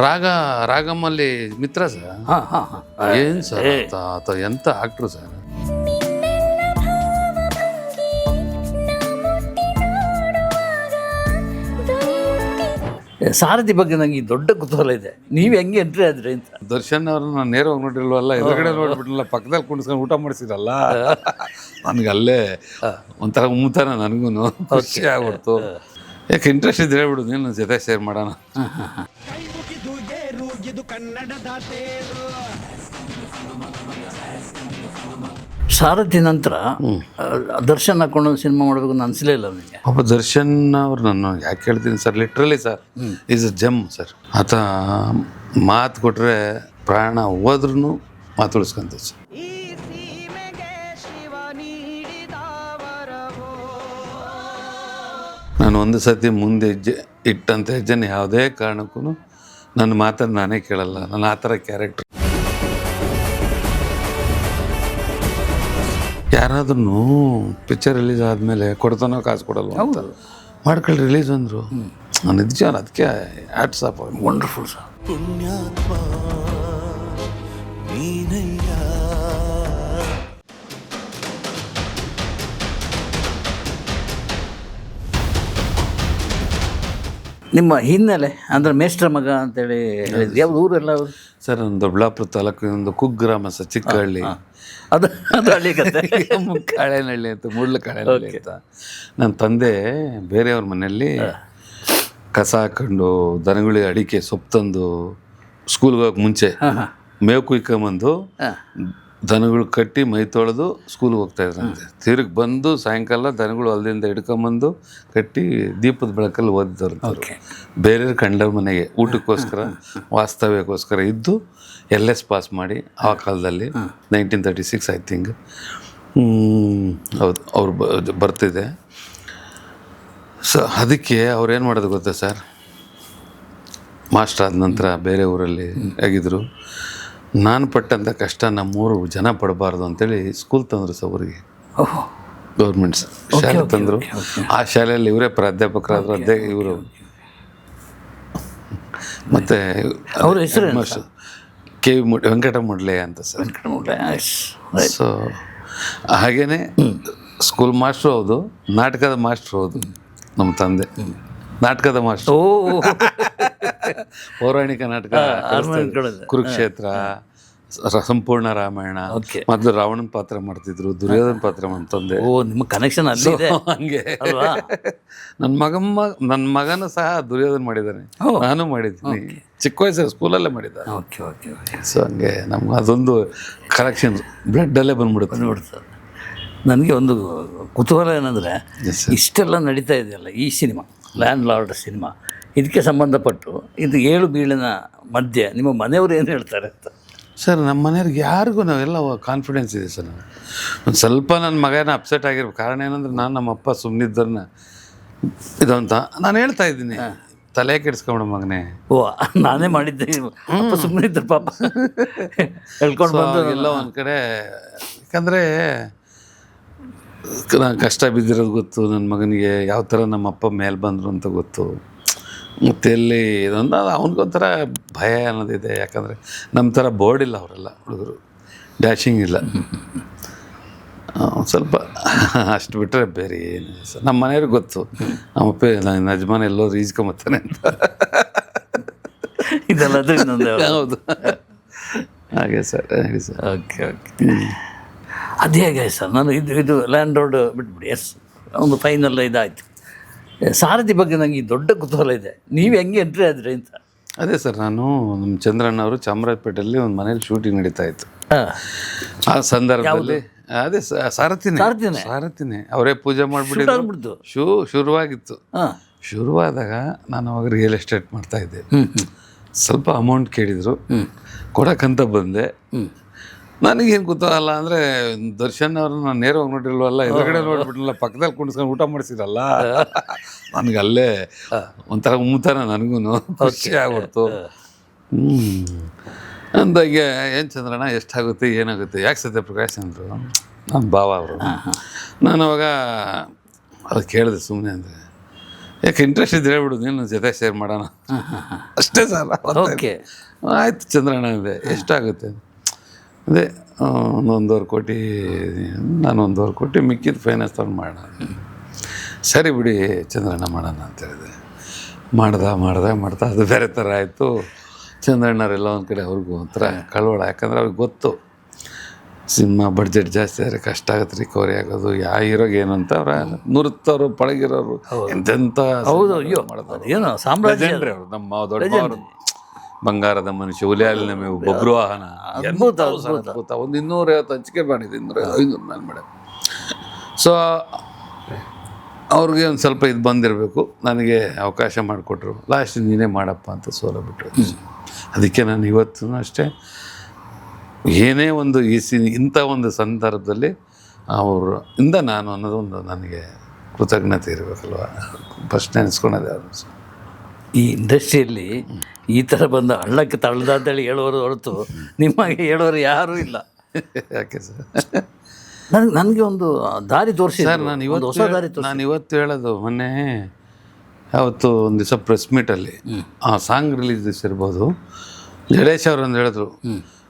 ರಾಗ ರಾಗಮಲ್ಲಿ ಮಿತ್ರ ಸರ್? ಹಾಂ ಹಾಂ ಹಾಂ. ಏನ್ ಸರ್ ಆತ ಆತ ಎಂತ ಆಕ್ಟ್ರು ಸರ್? ಸಾರಥಿ ಬಗ್ಗೆ ನಂಗೆ ಈ ದೊಡ್ಡ ಕುತೂಹಲ ಇದೆ. ನೀವು ಹೆಂಗೆ ಎಂಟ್ರಿ ಆದ್ರಿ ಅಂತ. ದರ್ಶನ್ ಅವ್ರನ್ನ ನಾನು ನೇರವಾಗಿ ನೋಡಿಲ್ವಲ್ಲ ಎದುರುಗಡೆ ನೋಡ್ಬಿಟ್ಟಿಲ್ಲ ಪಕ್ಕದಲ್ಲಿ ಕುಣಿಸ್ಕೊಂಡು ಊಟ ಮಾಡಿಸಿರಲ್ಲ ನನಗೆ ಅಲ್ಲೇ ಒಂಥರ ಉಮ್ತಾನ ನನಗೂ ಖುಷಿ ಆಗ್ಬಿಡ್ತು. ಯಾಕೆ ಇಂಟ್ರೆಸ್ಟ್ ಇದ್ರೆ ಹೇಳ್ಬಿಡು ನೀನು ಜೊತೆ ಶೇರ್ ಮಾಡೋಣ. ಕನ್ನಡದ ತೇರು ಸಾರಥಿ ನಂತರ ದರ್ಶನ್ ಹಾಕೊಂಡು ಸಿನಿಮಾ ಮಾಡಬೇಕು ಅಂತ ಅನಿಸಲೇ ಇಲ್ಲ ನನಗೆ ಒಬ್ಬ ದರ್ಶನ್ ಅವ್ರು ನಾನು ಯಾಕೆ ಹೇಳ್ತೀನಿ sir literally sir is a gem sir ಆತ ಮಾತು ಕೊಟ್ಟರೆ ಪ್ರಾಣ ಹೋದ್ರೂ ಮಾತು ಉಳಿಸ್ಕೊಂತ ಸರ್ ನಾನು ಒಂದು ಸತಿ ಮುಂದೆ ಹೆಜ್ಜೆ ಇಟ್ಟಂತ ಹೆಜ್ಜೆನ ಯಾವುದೇ ಕಾರಣಕ್ಕೂ ನನ್ನ ಮಾತನ್ನು ನಾನೇ ಕೇಳಲ್ಲ. ನಾನು ಆ ಥರ ಕ್ಯಾರೆಕ್ಟರ್ ಯಾರಾದ್ರೂ ಪಿಕ್ಚರ್ ರಿಲೀಸ್ ಆದಮೇಲೆ ಕೊಡ್ತಾನೋ ಕಾಸು ಕೊಡಲ್ಲ ಮಾಡ್ಕೊಳ್ಳಿ ರಿಲೀಸ್ ಅಂದರು. ನಿಜ ಅದಕ್ಕೆ ಆ್ಯಟ್ಸ್ ಆಫ್ ವಂಡರ್ಫುಲ್ ಸರ್ ಪುಣ್ಯಾತ್ಮ. ನಿಮ್ಮ ಹಿನ್ನೆಲೆ ಅಂದರೆ ಮೇಷ್ಟ್ರ ಮಗ ಅಂತೇಳಿ ಹೇಳಿದ್ರಿ. ಯಾವ್ದು ಊರೆಲ್ಲ ಸರ್ ಒಂದು ದೊಡ್ಡಬಳ್ಳಾಪುರ ತಾಲೂಕು ಒಂದು ಕುಗ್ರಾಮ ಸರ್ ಚಿಕ್ಕಹಳ್ಳಿ. ಅದು ಅದು ಹಳ್ಳಿ ಕತೆ ಕಾಳೆನಹಳ್ಳಿ ಅಂತ ಮೂಡ್ಲ ಕಾಳೆನಹಳ್ಳಿ ಅಂತ. ನನ್ನ ತಂದೆ ಬೇರೆಯವ್ರ ಮನೆಯಲ್ಲಿ ಕಸ ಹಾಕೊಂಡು ದನಗಳಿಗೆ ಅಡಿಕೆ ಸೊಪ್ಪು ತಂದು ಸ್ಕೂಲ್ಗೆ ಹೋಗಕ್ಕೆ ಮುಂಚೆ ಮೇವು ಕುಯ್ಕೊಂಬಂದು ದನಗಳು ಕಟ್ಟಿ ಮೈ ತೊಳೆದು ಸ್ಕೂಲ್ಗೆ ಹೋಗ್ತಾ ಇದ್ರಂತೆ ತಿರುಗ್ ಬಂದು ಸಾಯಂಕಾಲ ದನಗಳು ಅಲ್ಲಿಂದ ಹಿಡ್ಕೊಂಬಂದು ಕಟ್ಟಿ ದೀಪದ ಬೆಳಕಲ್ಲಿ ಓದಿದ್ರು ಬೇರೆಯವ್ರ ಕಂಡ ಮನೆಗೆ ಊಟಕ್ಕೋಸ್ಕರ ವಾಸ್ತವ್ಯಕ್ಕೋಸ್ಕರ ಇದ್ದು ಎಲ್ ಎಸ್ ಪಾಸ್ ಮಾಡಿ ಆ ಕಾಲದಲ್ಲಿ nineteen thirty six I think ಹೌದು ಅವ್ರು ಬರ್ತಿದೆ. ಸೊ ಅದಕ್ಕೆ ಅವ್ರು ಏನು ಮಾಡೋದು ಗೊತ್ತಾ ಸರ್? ಮಾಸ್ಟರ್ ಆದ ನಂತರ ಬೇರೆ ಊರಲ್ಲಿ ಆಗಿದ್ರು. ನಾನು ಪಟ್ಟಂಥ ಕಷ್ಟ ನಮ್ಮೂರು ಜನ ಪಡಬಾರ್ದು ಅಂತೇಳಿ ಸ್ಕೂಲ್ ತಂದರು ಸರ್ ಅವರಿಗೆ ಗೌರ್ಮೆಂಟ್ ಶಾಲೆ ತಂದರು. ಆ ಶಾಲೆಯಲ್ಲಿ ಇವರೇ ಪ್ರಾಧ್ಯಾಪಕರಾದ್ರು ಅದೇ ಇವರು. ಮತ್ತು ಅವ್ರ ಹೆಸರು ಮಾಸ್ಟರ್ ಕೆ ವಿ ಮುಡ್ ವೆಂಕಟ ಮುಡ್ಲೆ ಅಂತ ಸರ್. ಸೊ ಹಾಗೇನೇ ಸ್ಕೂಲ್ ಮಾಸ್ಟ್ರು ಹೌದು ನಾಟಕದ ಮಾಸ್ಟ್ರು ಹೌದು ನಮ್ಮ ತಂದೆ. ನಾಟಕದ ಮಾಸ್ಟ್ರು ಓ ಪೌರಾಣಿಕ ನಾಟಕ. ಕುರುಕ್ಷೇತ್ರ ಸಂಪೂರ್ಣ ರಾಮಾಯಣ. ಮೊದಲು ರಾವಣನ ಪಾತ್ರ ಮಾಡ್ತಿದ್ರು ದುರ್ಯೋಧನ ಪಾತ್ರ ಮಾಡ್ತಂದೆ ತಂದೆ. ಓ ನಿಮ್ಮ ಕನೆಕ್ಷನ್ ಅಲ್ಲಿ ಹಂಗೆ? ನನ್ನ ಮಗಮ್ಮ ನನ್ನ ಮಗನ ಸಹ ದುರ್ಯೋಧನ ಮಾಡಿದ್ದಾನೆ ನಾನು ಮಾಡಿದ್ದೀನಿ. ಚಿಕ್ಕ ವಯಸ್ಸಲ್ಲಿ ಸ್ಕೂಲಲ್ಲೇ ಮಾಡಿದ್ದ ಓಕೆ ಓಕೆ ಸೊ ಹಂಗೆ ನಮ್ಗೆ ಅದೊಂದು ಕನೆಕ್ಷನ್ ಬ್ಲಡ್ಡಲ್ಲೇ ಬಂದ್ಬಿಡುತ್ತೆ. ಬಂದ್ಬಿಡುತ್ತೆ. ನನಗೆ ಒಂದು ಕುತೂಹಲ ಏನಂದರೆ. ಇಷ್ಟೆಲ್ಲ ನಡೀತಾ ಇದೆಯಲ್ಲ ಈ ಸಿನಿಮಾ ಲ್ಯಾಂಡ್ ಲಾರ್ಡ್ ಸಿನಿಮಾ. ಇದಕ್ಕೆ ಸಂಬಂಧಪಟ್ಟು ಇದು ಏಳು ಬೀಳಿನ ಮಧ್ಯೆ ನಿಮ್ಮ ಮನೆಯವರು ಏನು ಹೇಳ್ತಾರೆ ಅಂತ? ಸರ್ ನಮ್ಮ ಮನೆಯವ್ರಿಗೆ ಯಾರಿಗೂ ನಾವೆಲ್ಲ ಕಾನ್ಫಿಡೆನ್ಸ್ ಇದೆ ಸರ್ ನಾನು ಒಂದು ಸ್ವಲ್ಪ ನನ್ನ ಮಗನ ಅಪ್ಸೆಟ್ ಆಗಿರೋ ಕಾರಣ ಏನಂದ್ರೆ ನಾನು ನಮ್ಮ ಅಪ್ಪ ಸುಮ್ಮನಿದ್ದರನ್ನ ಇದು ಅಂತ ನಾನು ಹೇಳ್ತಾ ಇದ್ದೀನಿ. ತಲೆ ಕೆಡಿಸ್ಕೊಂಬಿಡ ಮಗನೇ. ಓ ನಾನೇ ಮಾಡಿದ್ದೆ. ಅಪ್ಪ ಸುಮ್ಮನೆ ಇದ್ದರು ಪಾಪ. ಹೇಳ್ಕೊಂಡು ಬಂದು ಎಲ್ಲ ಒಂದು ಕಡೆ ಯಾಕಂದರೆ ನಾನು ಕಷ್ಟ ಬಿದ್ದಿರೋದು ಗೊತ್ತು. ನನ್ನ ಮಗನಿಗೆ ಯಾವ ಥರ ನಮ್ಮ ಅಪ್ಪ ಮೇಲೆ ಬಂದರು ಅಂತ ಗೊತ್ತು. ಮತ್ತು ಎಲ್ಲಿ ಇದೊಂದು ಅವನಿಗೊಂಥರ ಭಯ ಅನ್ನೋದಿದೆ. ಯಾಕಂದರೆ ನಮ್ಮ ಥರ ಬೋರ್ಡ್ ಇಲ್ಲ ಅವರೆಲ್ಲ ಹುಡುಗರು. ಡ್ಯಾಶಿಂಗ್ ಇಲ್ಲ. ಸ್ವಲ್ಪ ಅಷ್ಟು ಬಿಟ್ಟರೆ ಬೇರೆ ಏನು ಸರ್. ನಮ್ಮ ಮನೆಯವ್ರಿಗೆ ಗೊತ್ತು. ನಮ್ಮಪ್ಪ ನನ್ನ ಯಜಮಾನ ಎಲ್ಲೋ ಈಜ್ಕೊಂಬತ್ತಾನೆ ಅಂತ. ಇದೆಲ್ಲ ಅದು ಇನ್ನೊಂದು ಹೌದು. ಹಾಗೆ ಸರ್ ಹೇಳಿ ಸರ್. Okay okay. ಅದು ಹೇಗೆ ಸರ್? ನಾನು ಇದು ಇದು ಲ್ಯಾಂಡ್ ರೋಡ್ ಬಿಟ್ಬಿಡಿ. ಎಸ್ ಒಂದು ಫೈನಲ್ ಇದಾಯಿತು ಸಾರಥಿ ಬಗ್ಗೆ ನನಗೆ ಈ ದೊಡ್ಡ ಕುತೂಹಲ ಇದೆ. ನೀವು ಹೆಂಗೆ ಎಂಟ್ರಿ ಆದ್ರಿ ಅಂತ. ಅದೇ ಸರ್ ನಾನು ನಮ್ಮ ಚಂದ್ರಣ್ಣ ಅವರು ಚಾಮರಾಜಪೇಟೆಯಲ್ಲಿ ಒಂದು ಮನೇಲಿ ಶೂಟಿಂಗ್ ನಡೀತಾ ಇತ್ತು. ಆ ಸಂದರ್ಭದಲ್ಲಿ ಅದೇ ಸಾರಥಿನೇ. ಸಾರಥಿನೇ? ಅವರೇ ಪೂಜೆ ಮಾಡಿಬಿಟ್ಟು ಶೂ ಶುರುವಾಗಿತ್ತು. ಶುರುವಾದಾಗ ನಾನು ಅವಾಗ ರಿಯಲ್ ಎಸ್ಟೇಟ್ ಮಾಡ್ತಾ ಇದ್ದೆ. ಸ್ವಲ್ಪ ಅಮೌಂಟ್ ಕೇಳಿದರು. ಕೊಡಕ್ಕಂತ ಬಂದೆ. ನನಗೇನು ಗೊತ್ತಾಗಲ್ಲ ಅಂದರೆ ದರ್ಶನ್ ಅವ್ರನ್ನ ನಾನು ನೇರವಾಗಿ ನೋಡಿಲ್ವಲ್ಲ ಎದುರುಗಡೆ ನೋಡ್ಬಿಟ್ಟಿಲ್ಲ ಪಕ್ಕದಲ್ಲಿ ಕುಣಿಸ್ಕೊಂಡು ಊಟ ಮಾಡಿಸಿರಲ್ಲ ನನಗೆ ಅಲ್ಲೇ ಒಂಥರ ಉಮ್ತಾನ ನನಗೂ ಖುಷಿ ಆಗ್ಬಿಡ್ತು. ಹ್ಞೂ ಅಂದಾಗೆ ಏನು ಚಂದ್ರಣ್ಣ ಎಷ್ಟಾಗುತ್ತೆ ಏನಾಗುತ್ತೆ ಯಾಕೆ ಸತ್ಯಪ್ರಕಾಶ್ ಅಂದರು? ನಮ್ಮ ಭಾವ ಅವರು. ನಾನು ಅವಾಗ ಅದು ಕೇಳಿದೆ ಸುಮ್ಮನೆ ಅಂದರೆ ಯಾಕೆ ಇಂಟ್ರೆಸ್ಟ್ ಇದ್ರೆ ಹೇಳ್ಬಿಡು ನೀನು ಜೊತೆ ಶೇರ್ ಮಾಡೋಣ. ಅಷ್ಟೇ ಸರ್ ಓಕೆ ಆಯ್ತು ಚಂದ್ರಣ್ಣ ಅಂದೆ ಎಷ್ಟಾಗುತ್ತೆ? ಅದೇ ಒಂದು ಒಂದೂವರೆ ಕೋಟಿ ನಾನು ಒಂದೂವರೆ ಕೋಟಿ ಮಿಕ್ಕಿದ ಫೈನಾನ್ಸ್ ತೊಗೊಂಡು ಮಾಡೋಣ. ಸರಿ ಬಿಡಿ ಚಂದ್ರಣ್ಣ ಮಾಡೋಣ ಅಂತ ಹೇಳಿದೆ. ಮಾಡ್ದ ಮಾಡ್ದ ಮಾಡ್ತಾ ಅದು ಬೇರೆ ಥರ ಆಯಿತು. ಚಂದ್ರಣ್ಣರೆಲ್ಲ ಒಂದು ಕಡೆ ಅವ್ರಿಗೂ ಒಂಥರ ಕಳವಳ ಯಾಕಂದ್ರೆ ಅವ್ರಿಗೆ ಗೊತ್ತು. ಸಿನಿಮಾ ಬಡ್ಜೆಟ್ ಜಾಸ್ತಿ ಆದರೆ ಕಷ್ಟ ಆಗುತ್ತೆ ರಿಕವರಿ ಆಗೋದು ಯಾ ಹೀರೋಗೆ ಏನು ಅಂತ ಅವ್ರ ನುರುತ್ತವರು ಪಳಗಿರೋರು ಎಂತೆಂಥ ಹೌದು ಅಯ್ಯೋ ಏನು ಸಾಮ್ರಾಜ್ಯ ನಮ್ಮ ದೊಡ್ಡವರು ಬಂಗಾರದ ಮನುಷ್ಯ ಉಲಿಯಾಲಿನ ನಮಗೆ ಬಬ್ರು ವಾಹನ ಅದ್ಭುತ, ಅದ್ಭುತ. ಒಂದು ಇನ್ನೂರೈವತ್ತು ಹಂಚಿಕೆ ಮಾಡಿದೆ ಇನ್ನೂರ ಐನೂರು ಮೇಲೆ ಮೇಡಮ್ ಸೊ ಅವ್ರಿಗೆ ಒಂದು ಸ್ವಲ್ಪ ಇದು ಬಂದಿರಬೇಕು. ನನಗೆ ಅವಕಾಶ ಮಾಡಿಕೊಟ್ರು. ಲಾಸ್ಟ್ ನೀನೇ ಮಾಡಪ್ಪ ಅಂತ ಸೋಲ ಬಿಟ್ಟರು ಅದಕ್ಕೆ ನಾನು ಇವತ್ತು ಅಷ್ಟೇ ಏನೇ ಒಂದು ಈ ಸಿ ಇಂಥ ಒಂದು ಸಂದರ್ಭದಲ್ಲಿ ಅವರು ಇಂದ ನಾನು ಅನ್ನೋದು ಒಂದು ನನಗೆ ಕೃತಜ್ಞತೆ ಇರಬೇಕಲ್ವ? ಫಸ್ಟ್ ನೆನೆಸ್ಕೊಳೋದೇ ಅದು ಸರ್ ಈ ಇಂಡಸ್ಟ್ರಿಯಲ್ಲಿ ಈ ಥರ ಬಂದ ಹಳ್ಳಕ್ಕೆ ತಳ್ದ ಅಂತೇಳಿ ಹೇಳೋರು ಹೊರತು ನಿಮಗೆ ಹೇಳೋರು ಯಾರೂ ಇಲ್ಲ. ಯಾಕೆ ಸರ್? ನನಗೆ ನನಗೆ ಒಂದು ದಾರಿ ತೋರಿಸಿ ಸರ್ ನಾನು ಇವತ್ತು ಹೊಸ ದಾರಿ ನಾನು ಇವತ್ತು ಹೇಳೋದು ಮೊನ್ನೆ ಯಾವತ್ತು ಒಂದು ದಿವಸ ಪ್ರೆಸ್ ಮೀಟಲ್ಲಿ ಆ ಸಾಂಗ್ ರಿಲೀಸ್ ದಿವಸ ಇರ್ಬೋದು. ಜಡೇಶ್ ಅವರು ಒಂದು ಹೇಳಿದ್ರು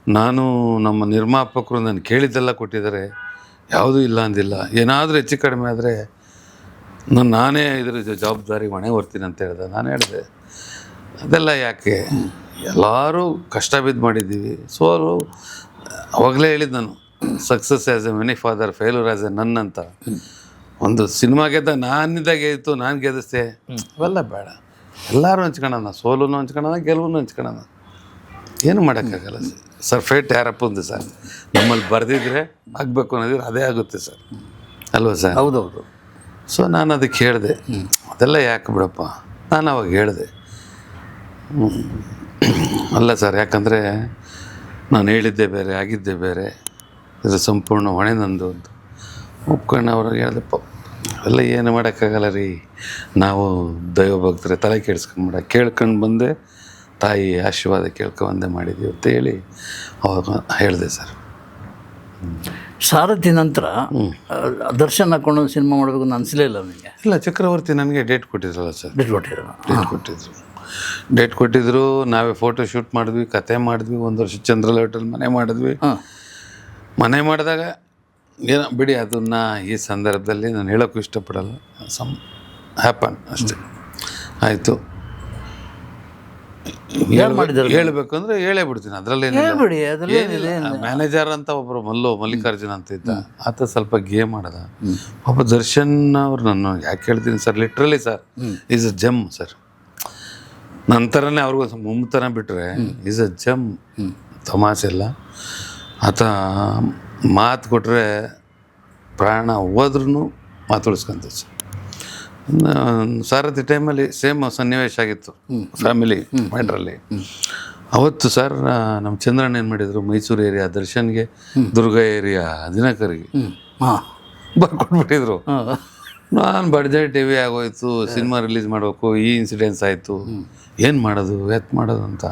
ನಾನು ನಮ್ಮ ನಿರ್ಮಾಪಕರು ನಾನು ಕೇಳಿದ್ದೆಲ್ಲ ಕೊಟ್ಟಿದ್ದಾರೆ ಯಾವುದೂ ಇಲ್ಲ ಅಂದಿಲ್ಲ. ಏನಾದರೂ ಹೆಚ್ಚು ಕಡಿಮೆ ಆದರೆ ನಾನು ನಾನೇ ಇದ್ರ ಜವಾಬ್ದಾರಿ ಹೊಣೆ ಹೊರ್ತೀನಿ ಅಂತ ಹೇಳಿದೆ. ನಾನು ಹೇಳಿದೆ, ಅದೆಲ್ಲ ಯಾಕೆ? ಎಲ್ಲರೂ ಕಷ್ಟ ಬಿದ್ದು ಮಾಡಿದ್ದೀವಿ. ಸೋಲು ಅವಾಗಲೇ ಹೇಳಿದ್ದು ನಾನು success as a many father failure as a none ಅಂತ. ಒಂದು ಸಿನಿಮಾ ಗೆದ್ದ ನಾನಿದ್ದಾಗ ಇತ್ತು ನಾನು ಗೆದ್ದಿಸ್ತೆ ಅವೆಲ್ಲ ಬೇಡ. ಎಲ್ಲರೂ ಹಂಚ್ಕೊಳ್ಳೋಣ ಸೋಲುನು ಹಂಚ್ಕೊಳ್ಳೋಣ ಗೆಲುವನ್ನು ಹಂಚ್ಕೊಳ್ಳೋಣ ಏನು ಮಾಡೋಕ್ಕಾಗಲ್ಲ ಸರ್. ಸರ್ ಫೇಟ್ ಯಾರಪ್ಪಂದು ಸರ್. ನಮ್ಮಲ್ಲಿ ಬರೆದಿದ್ರೆ ಆಗಬೇಕು ಅನ್ನೋದಿದ್ರೆ ಅದೇ ಆಗುತ್ತೆ ಸರ್. ಅಲ್ವಾ ಸರ್? ಹೌದೌದು. ಸೊ ನಾನು ಅದಕ್ಕೆ ಹೇಳಿದೆ, ಅದೆಲ್ಲ ಯಾಕೆ ಬಿಡಪ್ಪ ನಾನು ಅವಾಗ ಹೇಳಿದೆ. ಅಲ್ಲ ಸರ್, ಯಾಕಂದರೆ ನಾನು ಹೇಳಿದ್ದೆ ಬೇರೆ, ಆಗಿದ್ದೆ ಬೇರೆ ಇದು ಸಂಪೂರ್ಣ ಹೊಣೆ ನಂದು ಅಂತ ಒಪ್ಕೊಂಡು ಅವ್ರಿಗೆ ಹೇಳಿದೆಪ್ಪ ಅವೆಲ್ಲ ಏನು ಮಾಡೋಕ್ಕಾಗಲ್ಲ ರೀ, ನಾವು ದೈವ ಭಕ್ತರೆ ತಲೆ ಕೆಡಿಸ್ಕೊಂಬಿಡ ಕೇಳ್ಕೊಂಡು ಬಂದೆ, ತಾಯಿ ಆಶೀರ್ವಾದ ಕೇಳ್ಕೊಂಬಂದೆ ಮಾಡಿದ್ದೀವಿ ಅಂತ ಹೇಳಿ ಅವಾಗ ಹೇಳಿದೆ ಸರ್ ಸಾರಥಿ ನಂತರ ದರ್ಶನ್ ಹಾಕೊಂಡು ಸಿನಿಮಾ ಮಾಡಬೇಕು ಅಂತ ಅನಿಸಲೇ ಇಲ್ಲ ನನಗೆ ಇಲ್ಲ ಚಕ್ರವರ್ತಿ ನನಗೆ ಡೇಟ್ ಕೊಟ್ಟಿದ್ರಲ್ಲ ಸರ್ ಡೇಟ್ ಕೊಟ್ಟಿದ್ರು? ಡೇಟ್ ಕೊಟ್ಟಿದ್ರು. ಡೇಟ್ ಕೊಟ್ಟಿದ್ರು ನಾವೇ ಫೋಟೋ ಶೂಟ್ ಮಾಡಿದ್ವಿ ಕತೆ ಮಾಡಿದ್ವಿ ಒಂದು ವರ್ಷ ಚಂದ್ರಲ ಹೋಟೆಲ್ ಮನೆ ಮಾಡಿದ್ವಿ. ಮನೆ ಮಾಡಿದಾಗ ಏನೋ ಬಿಡಿ ಅದನ್ನು ಈ ಸಂದರ್ಭದಲ್ಲಿ ನಾನು ಹೇಳೋಕ್ಕೂ ಇಷ್ಟಪಡಲ್ಲ. ಸಮ್ ಹ್ಯಾಪನ್ ಅಷ್ಟೇ. ಆಯಿತು. ಮಾಡಿದ್ದಾರೆ? ಹೇಳಬೇಕು ಅಂದ್ರೆ ಹೇಳೇ ಬಿಡ್ತೀನಿ. ಹೇಳ್ಬಿಡಿ ಅದರಲ್ಲಿ ಮ್ಯಾನೇಜರ್ ಅಂತ ಒಬ್ಬರು ಮಲ್ಲು ಮಲ್ಲಿಕಾರ್ಜುನ ಅಂತ ಇದ್ದ. ಆತ ಸ್ವಲ್ಪ ಗೇಮ್ ಮಾಡದ ಒಬ್ಬ ದರ್ಶನ್ ಅವ್ರು ನಾನು ಯಾಕೆ ಹೇಳ್ತೀನಿ sir literally sir is a gem sir. ನಂತರನೇ ಅವ್ರಿಗೂ ಸ್ವಲ್ಪ ಮುಮ್ತನ ಬಿಟ್ಟರೆ ಈಸ್ ಅ ಜಮ್ ತಮಾಷೆ ಇಲ್ಲ ಆತ ಮಾತು ಕೊಟ್ಟರೆ ಪ್ರಾಣ ಹೋದ್ರೂ ಮಾತಾಡಿಸ್ಕೊಂತ ಸರ್. ಸಾರಥಿ ಟೈಮಲ್ಲಿ ಸೇಮ್ ಸನ್ನಿವೇಶ ಆಗಿತ್ತು. ಫ್ಯಾಮಿಲಿ ಮೈಂಡ್ರಲ್ಲಿ ಅವತ್ತು ಸರ್ ನಮ್ಮ ಚಂದ್ರಣ್ಣ ಏನು ಮಾಡಿದರು? ಮೈಸೂರು ಏರಿಯಾ ದರ್ಶನ್ಗೆ ದುರ್ಗ ಏರಿಯಾ ದಿನಕರಿಗೆ. ಹಾಂ. ಬರ್ಕೊಟ್ಬಿಟ್ಟಿದ್ರು. ನಾನು ಬಡ್ಜೆಟ್ ಟಿ ವಿ ಆಗೋಯ್ತು ಸಿನಿಮಾ ರಿಲೀಸ್ ಮಾಡಬೇಕು ಈ ಇನ್ಸಿಡೆನ್ಸ್ ಆಯಿತು. ಏನು ಮಾಡೋದು ಎತ್ ಮಾಡೋದು ಅಂತ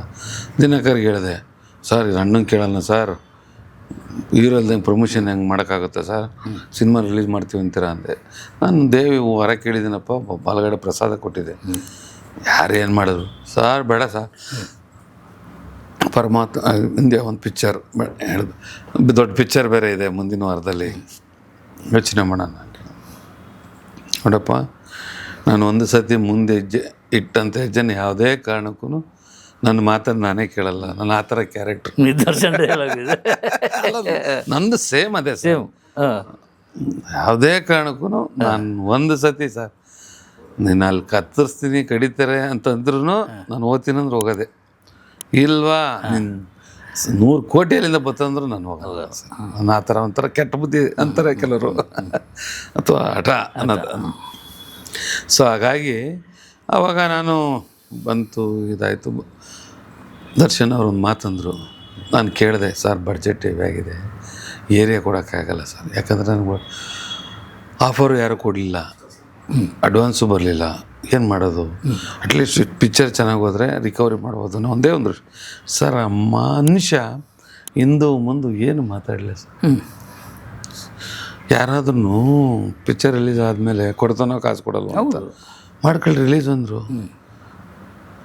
ದಿನಕರಿಗೆ ಹೇಳಿದೆ. ಸರ್ ಇದು ಅಣ್ಣಂಗೆ ಕೇಳಲ್ಲ ಸರ್ ಹೀರೋ ಇಲ್ದಂಗೆ ಪ್ರಮೋಷನ್ ಹೆಂಗೆ ಮಾಡೋಕ್ಕಾಗುತ್ತೆ ಸರ್? ಸಿನಿಮಾ ರಿಲೀಸ್ ಮಾಡ್ತೀವಿ ಅಂತೀರ ಅಂದೆ. ನಾನು ದೇವಿ ಹೊರ ಕೇಳಿದ್ದೀನಪ್ಪ ಬಾಲ್ಗಡೆ ಪ್ರಸಾದ ಕೊಟ್ಟಿದ್ದೆ. ಯಾರು ಏನು ಮಾಡಿದ್ರು. ಸರ್, ಬೇಡ ಸರ್. ಪರಮಾತ್ಮ ಹಿಂದೆ ಒಂದು ಪಿಕ್ಚರ್ ಹೇಳ್ದು, ದೊಡ್ಡ ಪಿಕ್ಚರ್ ಬೇರೆ ಇದೆ ಮುಂದಿನ ವಾರದಲ್ಲಿ. ಯೋಚನೆ ಮಾಡೋಣ ನೋಡಪ್ಪ, ನಾನು ಒಂದು ಸತಿ ಮುಂದೆ ಹೆಜ್ಜೆ ಇಟ್ಟಂಥ ಹೆಜ್ಜೆನ ಯಾವುದೇ ಕಾರಣಕ್ಕೂ ನನ್ನ ಮಾತನ್ನು ನಾನೇ ಕೇಳಲ್ಲ. ನಾನು ಆ ಥರ ಕ್ಯಾರೆಕ್ಟರ್ ನಿದರ್ಶನ ನಂದು ಸೇಮ್ ಅದೇ ಸೇಮ್ ಯಾವುದೇ ಕಾರಣಕ್ಕೂ ನಾನು ಒಂದು ಸತಿ ಸರ್ ನೀನು ಅಲ್ಲಿ ಕತ್ತರಿಸ್ತೀನಿ ಕಡಿತಾರೆ ಅಂತಂದ್ರೂ ನಾನು ಓದ್ತೀನಿ ಅಂದ್ರೆ ಹೋಗೋದೆ. ಇಲ್ವಾ? ನೀನು ನೂರು ಕೋಟಿಯಲ್ಲಿಂದ ಬತ್ತಂದ್ರೆ ನಾನು ಹೋಗಲ್ಲ. ನಾನು ಆ ಥರ ಒಂಥರ ಕೆಟ್ಟ ಬುದ್ಧಿ ಅಂತಾರೆ ಕೆಲವರು. ಅಥವಾ ಹಠ ಅನ್ನೋದು. ಸೊ ಹಾಗಾಗಿ ಆವಾಗ ನಾನು ಬಂತು ಇದಾಯಿತು. ದರ್ಶನ್ ಅವ್ರು ಒಂದು ಮಾತಂದರು ನಾನು ಕೇಳಿದೆ ಸರ್ ಬಡ್ಜೆಟ್ ಆಗಿದೆ. ಏರಿಯಾ ಕೊಡೋಕ್ಕಾಗಲ್ಲ ಸರ್. ಯಾಕಂದರೆ ನನಗೆ ಆಫರು ಯಾರೂ ಕೊಡಲಿಲ್ಲ. ಅಡ್ವಾನ್ಸು ಬರಲಿಲ್ಲ. ಏನು ಮಾಡೋದು? ಅಟ್ಲೀಸ್ಟ್ ಪಿಕ್ಚರ್ ಚೆನ್ನಾಗಿ ಹೋದರೆ ರಿಕವರಿ ಮಾಡ್ಬೋದು ಅನ್ನೋ ಒಂದೇ ಒಂದು ಸರ್ ಆ ಮನುಷ್ಯ ಹಿಂದು ಮುಂದೆ ಏನು ಮಾತಾಡಲಿಲ್ಲ ಸರ್. ಯಾರಾದ್ರೂ ಪಿಕ್ಚರ್ ರಿಲೀಸ್ ಆದಮೇಲೆ ಕೊಡ್ತಾನೋ ಕಾಸು ಕೊಡಲ್ವ ಮಾಡ್ಕೊಳ್ಳಿ ರಿಲೀಸ್ ಅಂದರು.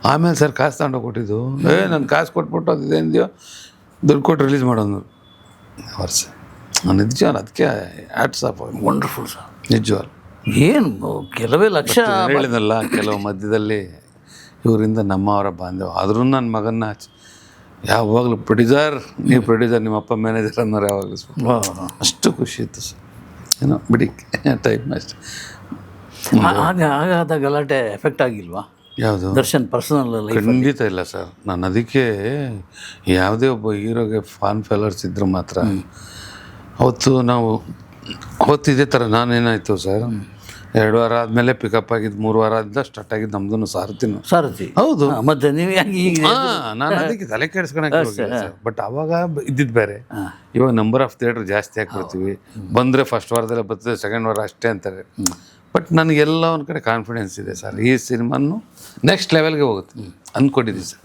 ಆಮೇಲೆ ಸರ್ ಕಾಸು ತಗೊಂಡು ಕೊಟ್ಟಿದ್ದು. ಏ ನಾನು ಕಾಸು ಕೊಟ್ಬಿಟ್ಟು ಅದು ಇದೇನಿದೆಯೋ ದುಡ್ಡು ಕೊಟ್ಟು ರಿಲೀಸ್ ಮಾಡೋದು ವರ್ಷ. ನಿಜ ಅದಕ್ಕೆ ಆಟ್ಸ್ ಆಫ್ ವಂಡರ್ಫುಲ್ ಸರ್ ನಿಜವಾಗ್ಲು. ಏನು ಕೆಲವೇ ಲಕ್ಷ ಹೇಳಿದಲ್ಲ ಕೆಲವು ಮಧ್ಯದಲ್ಲಿ ಇವರಿಂದ ನಮ್ಮವರ ಬಾಂಧವ ಆದರೂ ನನ್ನ ಮಗನ್ನ ಯಾವಾಗಲೂ ಪ್ರೊಡ್ಯೂಸರ್ ನೀವು ಪ್ರೊಡ್ಯೂಸರ್ ನಿಮ್ಮ ಅಪ್ಪ ಮ್ಯಾನೇಜರ್ ಅನ್ನೋರು ಯಾವಾಗಲೂ ಅಷ್ಟು ಖುಷಿ ಇತ್ತು ಸರ್. ಏನೋ ಬಿಡಿ ಟೈಮ್ ಅಷ್ಟೆ. ಆಗ ಆದಾಗ ಗಲಾಟೆ ಎಫೆಕ್ಟ್ ಆಗಿಲ್ವಾ? ಯಾವುದು? ದರ್ಶನ್ ಪರ್ಸನಲ್ ಖಂಡಿತ ಇಲ್ಲ ಸರ್. ನಾನು ಅದಕ್ಕೆ ಯಾವುದೇ ಒಬ್ಬ ಹೀರೋಗೆ ಫಾನ್ ಫೇಲರ್ಸ್ ಇದ್ರು ಮಾತ್ರ ಅವತ್ತು ನಾವು ಅವತ್ತು ಇದೇ ಥರ ನಾನೇನಾಯಿತು ಸರ್? ಎರಡು ವಾರ ಆದಮೇಲೆ ಪಿಕಪ್ ಆಗಿದ್ದು ಮೂರು ವಾರ ಆದ ಸ್ಟಾರ್ಟ್ ಆಗಿದ್ದು ನಮ್ದು ಸಾರಥಿನು ಸಾರಥಿ ಹೌದು. ಮತ್ತೆ ನೀವು ನಾನು ಅದಕ್ಕೆ ತಲೆ ಕೆಡಿಸ್ಕೊಳಕ್ಕೆ ಬಟ್ ಅವಾಗ ಇದ್ದಿದ್ದು ಬೇರೆ. ಇವಾಗ ನಂಬರ್ ಆಫ್ ಥಿಯೇಟರ್ ಜಾಸ್ತಿ ಹಾಕ್ಬಿಡ್ತೀವಿ ಬಂದರೆ ಫಸ್ಟ್ ವಾರದಲ್ಲೇ ಬರ್ತದೆ ಸೆಕೆಂಡ್ ವಾರ ಅಷ್ಟೇ ಅಂತಾರೆ. ಬಟ್ ನನಗೆಲ್ಲ ಒಂದು ಕಡೆ ಕಾನ್ಫಿಡೆನ್ಸ್ ಇದೆ ಸರ್ ಈ ಸಿನಿಮಾನು ನೆಕ್ಸ್ಟ್ ಲೆವೆಲ್ಗೆ ಹೋಗುತ್ತೆ. ಅಂದ್ಕೊಂಡಿದ್ದೀನಿ ಸರ್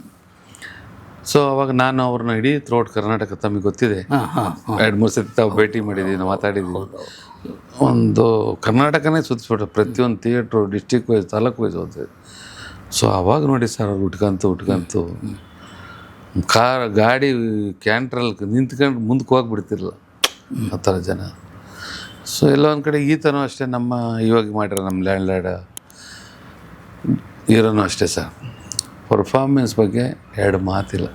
ಸೊ ಅವಾಗ ನಾನು ಅವ್ರನ್ನ ಇಡೀ ಥ್ರೋಟ್ ಕರ್ನಾಟಕ ತಮಗೆ ಗೊತ್ತಿದೆ. ಹಾಂ ಹಾಂ ಎರಡು ಮೂರು ಸತಿ ತಾವು ಭೇಟಿ ಮಾಡಿದ್ದೀನಿ ಮಾತಾಡಿದ್ದೀನಿ ಮಾತಾಡಿದ್ದೀವಿ. ಒಂದು ಕರ್ನಾಟಕನೇ ಸುತ್ತಿಸ್ಬಿಟ್ರೆ. ಪ್ರತಿಯೊಂದು theatre district wise taluk wise ಹೋಗ್ತದೆ ಸೊ ಅವಾಗ ನೋಡಿ ಸರ್ ಅವ್ರು ಉಟ್ಕಂತು ಉಟ್ಕಂತು. ಕಾರ್ ಗಾಡಿ ಕ್ಯಾಂಟ್ರಲ್ಲಿ ನಿಂತ್ಕೊಂಡು ಮುಂದಕ್ಕೆ ಹೋಗ್ಬಿಡ್ತಿರಲ್ಲ ಆ ಥರ ಜನ. ಸೊ ಎಲ್ಲ ಒಂದು ಕಡೆ ಈತನೂ ಅಷ್ಟೇ ನಮ್ಮ ಇವಾಗ ಮಾಡಿರೋ ನಮ್ಮ ಲ್ಯಾಂಡ್ ಲ್ಯಾಡ ಹೀರೋನು ಅಷ್ಟೇ ಸರ್ ಪರ್ಫಾರ್ಮೆನ್ಸ್ ಬಗ್ಗೆ ಎರಡು ಮಾತಿಲ್ಲ.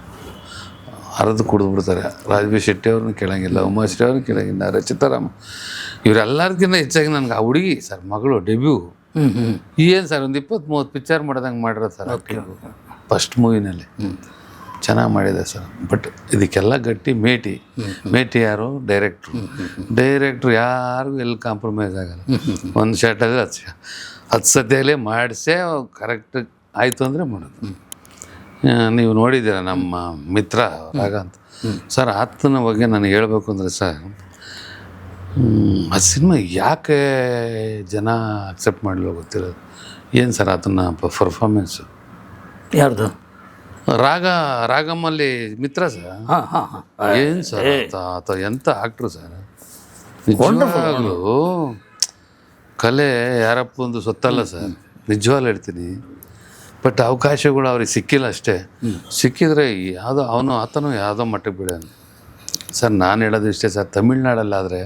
ಅರದು ಕುಡಿದ್ಬಿಡ್ತಾರೆ ರಾಜ್ಬಿ ಶೆಟ್ಟಿ ಅವ್ರನ್ನ ಕೇಳಂಗಿಲ್ಲ ಶೆಟ್ಟಿ ಅವ್ರನ್ನ ಕೇಳಂಗಿಲ್ಲ ರಚಿತಾರಾಮ್ ಇವರೆಲ್ಲರಿಗಿಂತ ಹೆಚ್ಚಾಗಿ ನನಗೆ ಆ ಹುಡುಗಿ ಸರ್ ಮಗಳು ಡೆಬ್ಯೂ ಏನು ಸರ್ ಒಂದು ಇಪ್ಪತ್ತು ಮೂವತ್ತು ಪಿಕ್ಚರ್ ಮಾಡ್ದಂಗೆ ಮಾಡಿರೋ ಸರ್ ಫಸ್ಟ್ ಮೂವಿನಲ್ಲಿ ಚೆನ್ನಾಗಿ ಮಾಡಿದೆ ಸರ್. ಬಟ್ ಇದಕ್ಕೆಲ್ಲ ಗಟ್ಟಿ ಮೇಟಿ. ಮೇಟಿ ಯಾರು? ಡೈರೆಕ್ಟ್ರು ಡೈರೆಕ್ಟ್ರು ಯಾರಿಗೂ ಎಲ್ಲಿ ಕಾಂಪ್ರಮೈಸ್ ಆಗಲ್ಲ. ಒಂದು ಶರ್ಟಾಗಲಿ ಹತ್ತು ಶ- ಹತ್ತು ಸತಿಯಲ್ಲೇ ಮಾಡಿಸೇ ಕರೆಕ್ಟ್ ಆಯಿತು ಅಂದರೆ ಮಾಡೋದು. ನೀವು ನೋಡಿದ್ದೀರ ನಮ್ಮ ಮಿತ್ರ ರಾಗ ಅಂತ ಸರ್, ಆತನ ಬಗ್ಗೆ ನನಗೆ ಹೇಳಬೇಕು ಅಂದರೆ ಸರ್ ಆ ಸಿನಿಮಾ ಯಾಕೆ ಜನ ಅಕ್ಸೆಪ್ಟ್ ಮಾಡಲು ಗೊತ್ತಿರೋದು? ಏನು ಸರ್ ಅದನ್ನು ಪರ್ಫಾರ್ಮೆನ್ಸು ಯಾರ್ದು? ರಾಗ ರಾಗಮ್ಮಲ್ಲಿ ಮಿತ್ರ ಸರ್? ಏನು ಸರ್ ಆತ ಆತ ಎಂಥ ಆಕ್ಟ್ರು ಸರ್? ನಿಜವಾಗ್ಲೂ ಕಲೆ ಯಾರಪ್ಪ ಒಂದು ಸೊತ್ತಲ್ಲ ಸರ್. ನಿಜವಾಗ್ಲೂ ಹೇಳ್ತೀನಿ. ಬಟ್ ಅವಕಾಶಗಳು ಅವ್ರಿಗೆ ಸಿಕ್ಕಿಲ್ಲ ಅಷ್ಟೇ. ಸಿಕ್ಕಿದ್ರೆ ಯಾವುದೋ ಅವನು ಆತನು ಯಾವುದೋ ಮಟ್ಟಕ್ಕೆ ಬಿಡೋನು ಸರ್ ನಾನು ಹೇಳೋದು ಇಷ್ಟೇ ಸರ್. ತಮಿಳ್ನಾಡಲ್ಲಾದರೆ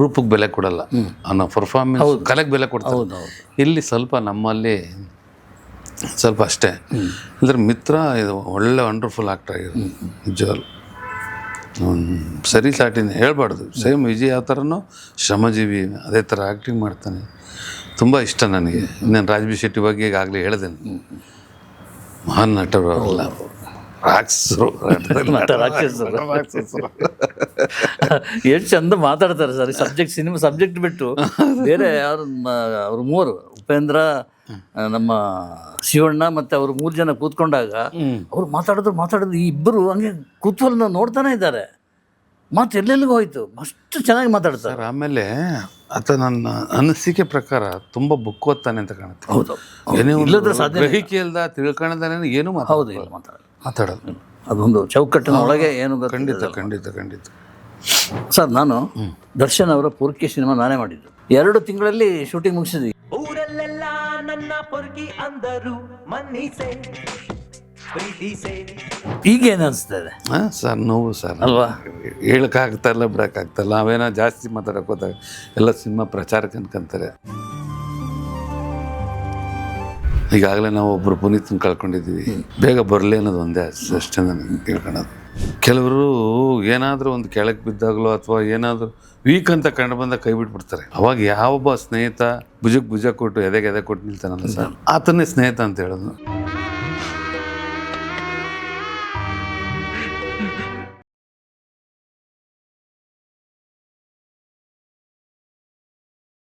ರೂಪಕ್ಕೆ ಬೆಲೆ ಕೊಡಲ್ಲ. ಅನ್ನೋ ಪರ್ಫಾರ್ಮೆನ್ಸ್ ಕಲೆಗೆ ಬೆಲೆ ಕೊಡ್ತಾರೆ. ಇಲ್ಲಿ ಸ್ವಲ್ಪ ನಮ್ಮಲ್ಲಿ ಸ್ವಲ್ಪ ಅಷ್ಟೇ. ಅಂದರೆ ಮಿತ್ರ ಇದು ಒಳ್ಳೆ ವಂಡರ್ಫುಲ್ ಆಕ್ಟರ್ ಆಗಿರೋದು. ನಿಜವಾಗ್ಲು. ಸರಿ ಸಾಟಿನ ಹೇಳ್ಬಾರ್ದು. ಸೇಮ್ ವಿಜಯ್ ಯಾವ ಥರನೂ ಶ್ರಮಜೀವಿ ಅದೇ ಥರ ಆ್ಯಕ್ಟಿಂಗ್ ಮಾಡ್ತಾನೆ. ತುಂಬ ಇಷ್ಟ ನನಗೆ. ನಾನು ರಾಜ್ಬಿ ಶೆಟ್ಟಿ ಬಗ್ಗೆ ಈಗಾಗಲೇ ಹೇಳಿದೆ ಮಹಾನ್ ನಟರು ಅವರೆಲ್ಲ ರಾಕ್ಷಸರು. ಎಷ್ಟು ಚಂದ ಮಾತಾಡ್ತಾರೆ ಸರ್. ಸಬ್ಜೆಕ್ಟ್ ಸಿನಿಮಾ ಸಬ್ಜೆಕ್ಟ್ ಬಿಟ್ಟು ಬೇರೆ ಯಾರು ಅವ್ರ ಮೂವರು. ಉಪೇಂದ್ರ ನಮ್ಮ ಶಿವಣ್ಣ ಮತ್ತೆ ಅವ್ರು ಮೂರು ಜನ ಕೂತ್ಕೊಂಡಾಗ ಅವ್ರು ಮಾತಾಡಿದ್ರು ಮಾತಾಡಿದ್ರು ಈ ಇಬ್ಬರು ಹಂಗೆ ಕುತೂಹಲನ ನೋಡ್ತಾನೆ ಇದ್ದಾರೆ. ಮಾತು ಎಲ್ಲೆಲ್ಲಿಗೂ ಹೋಯ್ತು. ಅಷ್ಟು ಚೆನ್ನಾಗಿ ಮಾತಾಡ್ತಾರೆ. ಸರ್ ಆಮೇಲೆ ಆತ ನನ್ನ ಅನಿಸಿಕೆ ಪ್ರಕಾರ ತುಂಬ ಬುಕ್ ಓದ್ತಾನೆ ಅಂತ ಕಾಣುತ್ತೆ. ಹೌದು. ಇಲ್ಲದ್ರೆ ಸಾಧ್ಯ ಗ್ರಹಿಕೆ ಇಲ್ದ ತಿಳ್ಕೊಂಡಾನೆ ಏನು ಹೌದು ಇಲ್ಲ ಮಾತಾಡಲ್ಲ. ಮಾತಾಡೋದು ಅದೊಂದು ಚೌಕಟ್ಟಿನ ಒಳಗೆ ಏನು. ಖಂಡಿತ ಖಂಡಿತ ಖಂಡಿತ. ಸರ್ ನಾನು ದರ್ಶನ್ ಅವರ ಪೂರ್ಕೆ ಸಿನಿಮಾ ನಾನೇ ಮಾಡಿದ್ದು. ಎರಡು ತಿಂಗಳಲ್ಲಿ ಶೂಟಿಂಗ್ ಮುಗಿಸಿದ್ವಿ. ಪೊರ್ಗಿ ಅಂದರು ಮನ್ನಿಸೆ ಪ್ರೀತಿಸೆ. ಈಗ ಏನು ಅನಿಸ್ತದೆ ಹಾಂ ಸರ್ ನೋವು ಸರ್. ಅಲ್ವಾ? ಹೇಳೋಕ್ಕಾಗ್ತಾಯಿಲ್ಲ ಬಿಡೋಕ್ಕಾಗ್ತಾಯಿಲ್ಲ ನಾವೇನೋ ಜಾಸ್ತಿ ಮಾತಾಡೋಕೆ ಹೋದಾಗ ಎಲ್ಲ ಸಿನಿಮಾ ಪ್ರಚಾರಕ್ಕೆ ಅನ್ಕೊಂತಾರೆ ಈಗಾಗಲೇ ನಾವು ಒಬ್ಬರು ಪುನೀತನ ಕಳ್ಕೊಂಡಿದ್ದೀವಿ. ಬೇಗ ಬರಲಿ ಅನ್ನೋದು ಒಂದೇ ಅಷ್ಟೇ ನನಗೆ ತಿಳ್ಕೊಳೋದು. ಕೆಲವರು ಏನಾದರೂ ಒಂದು ಕೆಳಗೆ ಬಿದ್ದಾಗಲೋ ಅಥವಾ ಏನಾದರೂ ವೀಕ್ ಅಂತ ಕಂಡು ಬಂದಾಗ ಕೈ ಬಿಟ್ಬಿಡ್ತಾರೆ. ಅವಾಗ ಯಾವೊಬ್ಬ ಸ್ನೇಹಿತ ಭುಜಕ್ಕೆ ಭುಜ ಕೊಟ್ಟು ಎದೆಗೆ ಎದೆ ಕೊಟ್ಟು ನಿಲ್ತಾನಲ್ಲ ಸರ್? ಆತನೇ ಸ್ನೇಹಿತ ಅಂತ ಹೇಳೋದು.